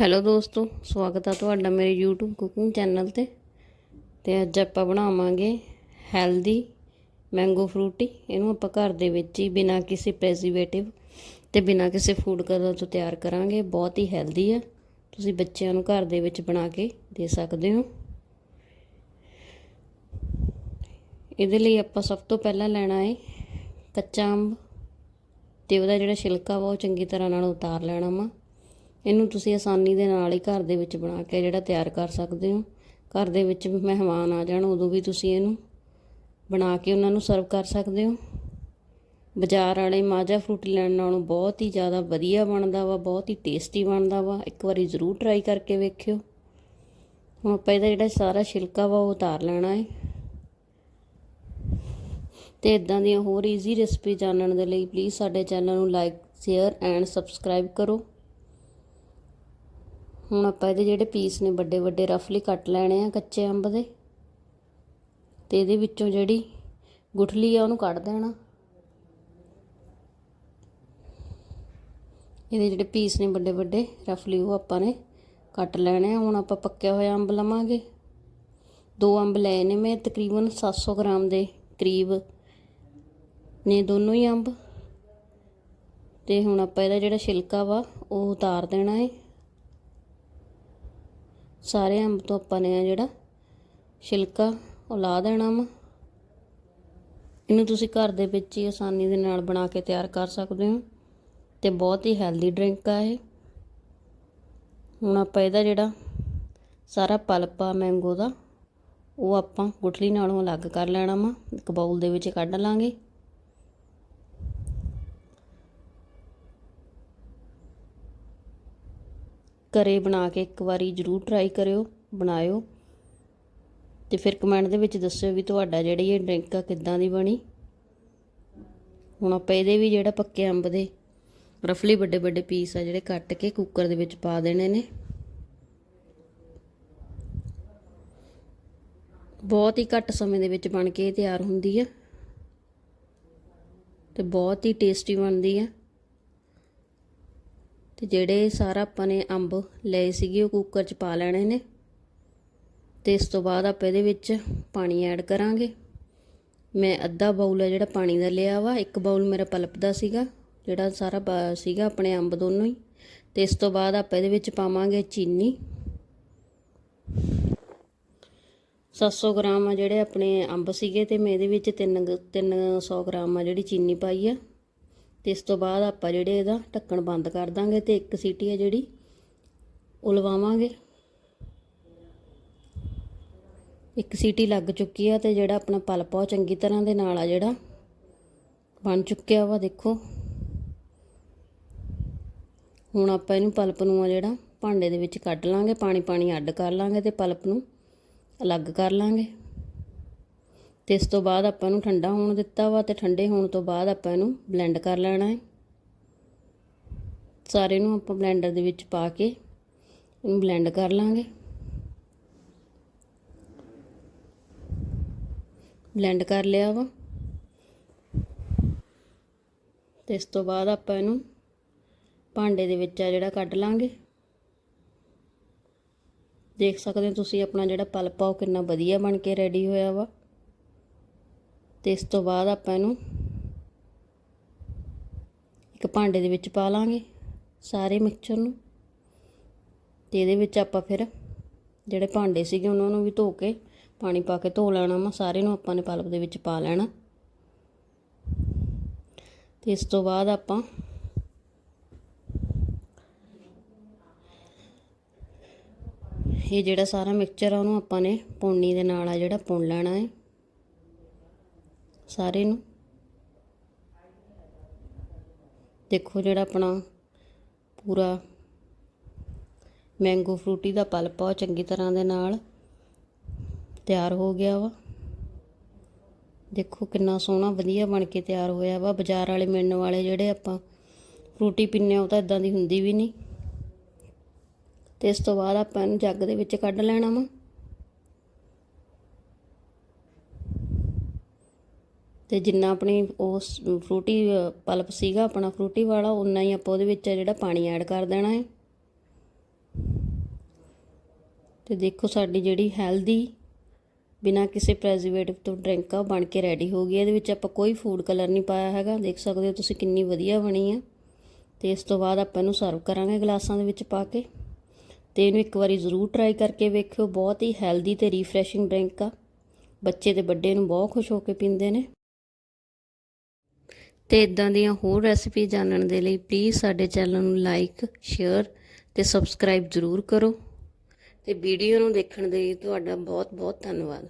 Hello ਦੋਸਤੋ, ਸਵਾਗਤ ਆ ਤੁਹਾਡਾ ਮੇਰੇ YouTube ਕੁਕਿੰਗ ਚੈਨਲ ਤੇ। ਤੇ ਅੱਜ ਆਪਾਂ ਬਣਾਵਾਂਗੇ ਹੈਲਦੀ ਮੈਂਗੋ ਫਰੂਟੀ ਇਹਨੂੰ ਆਪਾਂ ਘਰ ਦੇ ਵਿੱਚ ਹੀ ਬਿਨਾਂ ਕਿਸੇ ਪ੍ਰੀਜ਼ਰਵੇਟਿਵ ਤੇ ਬਿਨਾਂ ਕਿਸੇ ਫੂਡ ਕਲਰ ਤੋਂ ਤਿਆਰ ਕਰਾਂਗੇ। ਬਹੁਤ ਹੀ ਹੈਲਦੀ ਆ। ਤੁਸੀਂ ਬੱਚਿਆਂ ਨੂੰ ਘਰ ਦੇ ਵਿੱਚ ਬਣਾ ਕੇ ਦੇ ਸਕਦੇ ਹੋ। ਇਹਦੇ ਲਈ ਆਪਾਂ ਸਭ ਤੋਂ ਪਹਿਲਾਂ ਲੈਣਾ ਹੈ ਕੱਚਾ ਅੰਬ। ਤੇ ਉਹਦਾ ਜਿਹੜਾ ਛਿਲਕਾ ਵਾ, ਉਹ ਚੰਗੀ ਤਰ੍ਹਾਂ ਨਾਲ ਉਤਾਰ ਲੈਣਾ ਵਾ। ਇਹਨੂੰ ਤੁਸੀਂ ਆਸਾਨੀ ਦੇ ਨਾਲ ਹੀ ਘਰ ਦੇ ਵਿੱਚ ਬਣਾ ਕੇ ਜਿਹੜਾ ਤਿਆਰ ਕਰ ਸਕਦੇ ਹੋ। ਘਰ ਦੇ ਵਿੱਚ ਮਹਿਮਾਨ ਆ ਜਾਣ, ਉਦੋਂ ਵੀ ਤੁਸੀਂ ਇਹਨੂੰ ਬਣਾ ਕੇ ਉਹਨਾਂ ਨੂੰ ਸਰਵ ਕਰ ਸਕਦੇ ਹੋ। ਬਾਜ਼ਾਰ ਵਾਲੇ ਮਾਜਾ ਫਰੂਟੀ ਲੈਣ ਨਾਲੋਂ ਬਹੁਤ ਹੀ ਜ਼ਿਆਦਾ ਵਧੀਆ ਬਣਦਾ ਵਾ, ਬਹੁਤ ਹੀ ਟੇਸਟੀ ਬਣਦਾ ਵਾ। ਇੱਕ ਵਾਰੀ ਜ਼ਰੂਰ ਟਰਾਈ ਕਰਕੇ ਵੇਖਿਓ। ਹੁਣ ਆਪਾਂ ਇਹਦਾ ਜਿਹੜਾ ਸਾਰਾ ਛਿਲਕਾ ਵਾ, ਉਹ ਉਤਾਰ ਲੈਣਾ ਹੈ ਤੇ ਇਦਾਂ ਦੀਆਂ ਹੋਰ ਈਜ਼ੀ ਰੈਸਪੀ ਜਾਣਨ ਦੇ ਲਈ ਪਲੀਜ਼ ਸਾਡੇ ਚੈਨਲ ਨੂੰ ਲਾਈਕ ਸ਼ੇਅਰ ਐਂਡ ਸਬਸਕ੍ਰਾਈਬ ਕਰੋ। ਹੁਣ ਆਪਾਂ ਇਹਦੇ ਜਿਹੜੇ ਪੀਸ ਨੇ ਵੱਡੇ ਵੱਡੇ ਰਫਲੀ ਕੱਟ ਲੈਣੇ ਆ ਕੱਚੇ ਅੰਬ ਦੇ, ਤੇ ਇਹਦੇ ਵਿੱਚੋਂ ਜਿਹੜੀ ਗੁਠਲੀ ਆ ਉਹਨੂੰ ਕੱਢ ਦੇਣਾ। ਇਹਦੇ ਜਿਹੜੇ ਪੀਸ ਨੇ ਵੱਡੇ ਵੱਡੇ ਰਫਲੀ ਉਹ ਆਪਾਂ ਨੇ ਕੱਟ ਲੈਣੇ ਆ। ਹੁਣ ਆਪਾਂ ਪੱਕਿਆ ਹੋਇਆ ਅੰਬ ਲਵਾਂਗੇ। ਦੋ ਅੰਬ ਲਏ ਨੇ ਮੈਂ, ਤਕਰੀਬਨ 700 ਗ੍ਰਾਮ ਦੇ ਕਰੀਬ ਨੇ ਦੋਨੋਂ ਹੀ ਅੰਬ। ਤੇ ਹੁਣ ਆਪਾਂ ਇਹਦਾ ਜਿਹੜਾ ਛਿਲਕਾ ਵਾ, ਉਹ ਉਤਾਰ ਦੇਣਾ ਹੈ ਸਾਰੇ ਅੰਬ ਤੋਂ ਆਪਾਂ ਨੇ ਆ ਜਿਹੜਾ ਛਿਲਕਾ, ਉਹ ਲਾ ਦੇਣਾ ਵਾ। ਇਹਨੂੰ ਤੁਸੀਂ ਘਰ ਦੇ ਵਿੱਚ ਹੀ ਆਸਾਨੀ ਦੇ ਨਾਲ ਬਣਾ ਕੇ ਤਿਆਰ ਕਰ ਸਕਦੇ ਹੋ। ਤੇ ਬਹੁਤ ਹੀ ਹੈਲਦੀ ਡਰਿੰਕ ਆ ਇਹ। ਹੁਣ ਆਪਾਂ ਇਹਦਾ ਜਿਹੜਾ ਸਾਰਾ ਪਲਪ ਆ ਮੈਂਗੋ ਦਾ, ਉਹ ਆਪਾਂ ਗੁਠਲੀ ਨਾਲੋਂ ਅਲੱਗ ਕਰ ਲੈਣਾ ਵਾ। ਇੱਕ ਬਾਉਲ ਦੇ ਵਿੱਚ ਕੱਢ ਲਾਂਗੇ। ਘਰੇ ਬਣਾ ਕੇ ਇੱਕ ਵਾਰੀ ਜ਼ਰੂਰ ਟਰਾਈ ਕਰਿਓ, ਬਣਾਇਓ। ਤੇ ਫਿਰ ਕਮੈਂਟ ਦੇ ਵਿੱਚ ਦੱਸਿਓ ਵੀ ਤੁਹਾਡਾ ਜਿਹੜੀ ਇਹ ਡਰਿੰਕ ਆ ਕਿੱਦਾਂ ਦੀ ਬਣੀ। ਹੁਣ ਆਪਾਂ ਇਹਦੇ ਵੀ ਜਿਹੜਾ ਪੱਕੇ ਅੰਬ ਦੇ ਰਫਲੀ ਵੱਡੇ ਵੱਡੇ ਪੀਸ ਆ ਜਿਹੜੇ ਕੱਟ ਕੇ ਕੁੱਕਰ ਦੇ ਵਿੱਚ ਪਾ ਦੇਣੇ ਨੇ। ਬਹੁਤ ਹੀ ਘੱਟ ਸਮੇਂ ਦੇ ਵਿੱਚ ਬਣ ਕੇ ਇਹ ਤਿਆਰ ਹੁੰਦੀ ਆ। ਤੇ ਬਹੁਤ ਹੀ ਟੇਸਟੀ ਬਣਦੀ ਆ। ਤੇ ਜਿਹੜੇ ਸਾਰਾ ਆਪਾਂ ਨੇ ਅੰਬ ਲਏ ਸੀਗੇ, ਉਹ ਕੁੱਕਰ 'ਚ ਪਾ ਲੈਣੇ ਨੇ। ਤੇ ਇਸ ਤੋਂ ਬਾਅਦ ਆਪਾਂ ਇਹਦੇ ਵਿੱਚ ਪਾਣੀ ਐਡ ਕਰਾਂਗੇ। ਮੈਂ ਅੱਧਾ ਬਾਉਲ ਹੈ ਜਿਹੜਾ ਪਾਣੀ ਦਾ ਲਿਆ ਵਾ, ਇੱਕ ਬਾਉਲ ਮੇਰਾ ਪਲਪ ਦਾ ਸੀਗਾ, ਜਿਹੜਾ ਸਾਰਾ ਸੀਗਾ ਆਪਣੇ ਅੰਬ ਦੋਨੋਂ ਹੀ। ਤੇ ਇਸ ਤੋਂ ਬਾਅਦ ਆਪਾਂ ਇਹਦੇ ਵਿੱਚ ਪਾਵਾਂਗੇ ਚੀਨੀ। 700 ਗ੍ਰਾਮ ਆ ਜਿਹੜੇ ਆਪਣੇ ਅੰਬ ਸੀਗੇ ਤੇ ਮੈਂ ਇਹਦੇ ਵਿੱਚ 3 300 ਗ੍ਰਾਮ ਆ ਜਿਹੜੀ ਚੀਨੀ ਪਾਈ ਆ। ਤੇ ਇਸ ਤੋਂ ਬਾਅਦ ਆਪਾਂ ਜਿਹੜੇ ਇਹਦਾ ਢੱਕਣ ਬੰਦ ਕਰ ਦਾਂਗੇ ਤੇ ਇੱਕ ਸੀਟੀ ਆ ਜਿਹੜੀ, ਉਹ ਲਵਾਵਾਂਗੇ। ਇੱਕ ਸੀਟੀ ਲੱਗ ਚੁੱਕੀ ਆ ਤੇ ਜਿਹੜਾ ਆਪਣਾ ਪਲਪ ਆ ਉਹ ਚੰਗੀ ਤਰ੍ਹਾਂ ਦੇ ਨਾਲ ਆ ਜਿਹੜਾ, ਬਣ ਚੁੱਕਿਆ ਵਾ, ਦੇਖੋ। ਹੁਣ ਆਪਾਂ ਇਹਨੂੰ ਪਲਪ ਨੂੰ ਆ ਜਿਹੜਾ ਭਾਂਡੇ ਦੇ ਵਿੱਚ ਕੱਢ ਲਾਂਗੇ ਪਾਣੀ ਪਾਣੀ ਅੱਡ ਕਰ ਲਾਂਗੇ ਤੇ ਪਲਪ ਨੂੰ ਅਲੱਗ ਕਰ ਲਾਂਗੇ। ਤੇ ਇਸ ਤੋਂ ਬਾਅਦ ਆਪਾਂ ਇਹਨੂੰ ਠੰਡਾ ਹੋਣ ਦਿੱਤਾ ਵਾ ਤੇ ਠੰਡੇ ਹੋਣ ਤੋਂ ਬਾਅਦ ਆਪਾਂ ਇਹਨੂੰ ਬਲੈਂਡ ਕਰ ਲੈਣਾ ਹੈ। ਸਾਰੇ ਨੂੰ ਆਪਾਂ ਬਲੈਂਡਰ ਦੇ ਵਿੱਚ ਪਾ ਕੇ ਇਹਨੂੰ ਬਲੈਂਡ ਕਰ ਲਾਂਗੇ। ਬਲੈਂਡ ਕਰ ਲਿਆ ਵਾ। ਤੇ ਇਸ ਤੋਂ ਬਾਅਦ ਆਪਾਂ ਇਹਨੂੰ ਭਾਂਡੇ ਦੇ ਵਿੱਚ ਆ ਜਿਹੜਾ ਕੱਢ ਲਾਂਗੇ। ਦੇਖ ਸਕਦੇ ਹੋ ਤੁਸੀਂ ਆਪਣਾ ਜਿਹੜਾ ਪਲਪ ਆ ਉਹ ਕਿੰਨਾ ਵਧੀਆ ਬਣ ਕੇ ਰੈਡੀ ਹੋਇਆ ਵਾ। ਤੇ ਇਸ ਤੋਂ ਬਾਅਦ ਆਪਾਂ ਇਹਨੂੰ ਇੱਕ ਭਾਂਡੇ ਦੇ ਵਿੱਚ ਪਾ ਲਾਂਗੇ ਸਾਰੇ ਮਿਕਸਚਰ ਨੂੰ। ਤੇ ਇਹਦੇ ਵਿੱਚ ਆਪਾਂ ਫਿਰ ਜਿਹੜੇ ਭਾਂਡੇ ਸੀਗੇ ਉਹਨਾਂ ਨੂੰ ਵੀ ਧੋ ਕੇ ਪਾਣੀ ਪਾ ਕੇ ਧੋ ਲੈਣਾ ਵਾ ਸਾਰੇ ਨੂੰ ਆਪਾਂ ਨੇ ਪਲਪ ਦੇ ਵਿੱਚ ਪਾ ਲੈਣਾ। ਤੇ ਇਸ ਤੋਂ ਬਾਅਦ ਆਪਾਂ ਇਹ ਜਿਹੜਾ ਸਾਰਾ ਮਿਕਸਚਰ ਆ ਉਹਨੂੰ ਆਪਾਂ ਨੇ ਪੌਣੀ ਦੇ ਨਾਲ ਆ ਜਿਹੜਾ ਪੁਣ ਲੈਣਾ ਹੈ। ਸਾਰੇ ਨੂੰ। ਦੇਖੋ ਜਿਹੜਾ ਆਪਣਾ ਪੂਰਾ ਮੈਂਗੋ ਫਰੂਟੀ ਦਾ ਪਲਪ ਆ ਚੰਗੀ ਤਰ੍ਹਾਂ ਦੇ ਨਾਲ, ਤਿਆਰ ਹੋ ਗਿਆ ਵਾ। ਦੇਖੋ ਕਿੰਨਾ ਸੋਹਣਾ ਵਧੀਆ ਬਣ ਕੇ ਤਿਆਰ ਹੋਇਆ ਵਾ। ਬਾਜ਼ਾਰ ਵਾਲੇ ਮਿਲਣ ਵਾਲੇ ਜਿਹੜੇ ਆਪਾਂ ਫਰੂਟੀ ਪੀਂਦੇ ਆ ਉਹ ਤਾਂ ਇਦਾਂ ਦੀ ਹੁੰਦੀ ਵੀ ਨਹੀਂ। ਤੇ ਇਸ ਤੋਂ ਬਾਅਦ ਆਪਾਂ ਇਹਨੂੰ ਜੱਗ ਦੇ ਵਿੱਚ ਕੱਢ ਲੈਣਾ ਵਾ। ਤੇ ਜਿੰਨਾ ਆਪਣੀ ਉਸ ਫਰੂਟੀ ਪਲਪ ਸੀਗਾ ਆਪਣਾ ਫਰੂਟੀ ਵਾਲਾ ਉਨਾ ਹੀ ਆਪਾਂ ਉਹਦੇ ਵਿੱਚ ਜਿਹੜਾ ਪਾਣੀ ਐਡ ਕਰ ਦੇਣਾ ਹੈ। ਤੇ ਦੇਖੋ ਸਾਡੀ ਜਿਹੜੀ ਹੈਲਦੀ ਬਿਨਾਂ ਕਿਸੇ ਪ੍ਰੈਜ਼ਰਵੇਟਿਵ ਤੋਂ ਡਰਿੰਕ ਆ ਬਣ ਕੇ ਰੈਡੀ ਹੋ ਗਈ ਇਹਦੇ ਵਿੱਚ ਆਪਾਂ ਕੋਈ ਫੂਡ ਕਲਰ ਨਹੀਂ ਪਾਇਆ ਹੈਗਾ। ਦੇਖ ਸਕਦੇ ਹੋ ਤੁਸੀਂ ਕਿੰਨੀ ਵਧੀਆ ਬਣੀ ਆ ਤੇ ਇਸ ਤੋਂ ਬਾਅਦ ਆਪਾਂ ਇਹਨੂੰ ਸਰਵ ਕਰਾਂਗੇ ਗਲਾਸਾਂ ਦੇ ਵਿੱਚ ਪਾ ਕੇ। ਤੇ ਇਹਨੂੰ ਇੱਕ ਵਾਰੀ ਜ਼ਰੂਰ ਟਰਾਈ ਕਰਕੇ ਵੇਖਿਓ। ਬਹੁਤ ਹੀ ਹੈਲਦੀ ਤੇ ਰੀਫਰੈਸ਼ਿੰਗ ਡਰਿੰਕ ਆ। ਬੱਚੇ ਤੇ ਵੱਡੇ ਨੂੰ ਬਹੁਤ ਖੁਸ਼ ਹੋ ਕੇ ਪੀਂਦੇ ਨੇ। ਤੇ ਇਦਾਂ ਦੀਆਂ ਹੋਰ ਰੈਸਪੀ ਜਾਣਨ ਦੇ ਲਈ ਪਲੀਜ਼ ਸਾਡੇ ਚੈਨਲ ਨੂੰ ਲਾਈਕ ਸ਼ੇਅਰ ਤੇ ਸਬਸਕ੍ਰਾਈਬ ਜ਼ਰੂਰ ਕਰੋ। ਤੇ ਵੀਡੀਓ ਨੂੰ ਦੇਖਣ ਦੇ ਲਈ ਤੁਹਾਡਾ ਬਹੁਤ ਬਹੁਤ ਧੰਨਵਾਦ।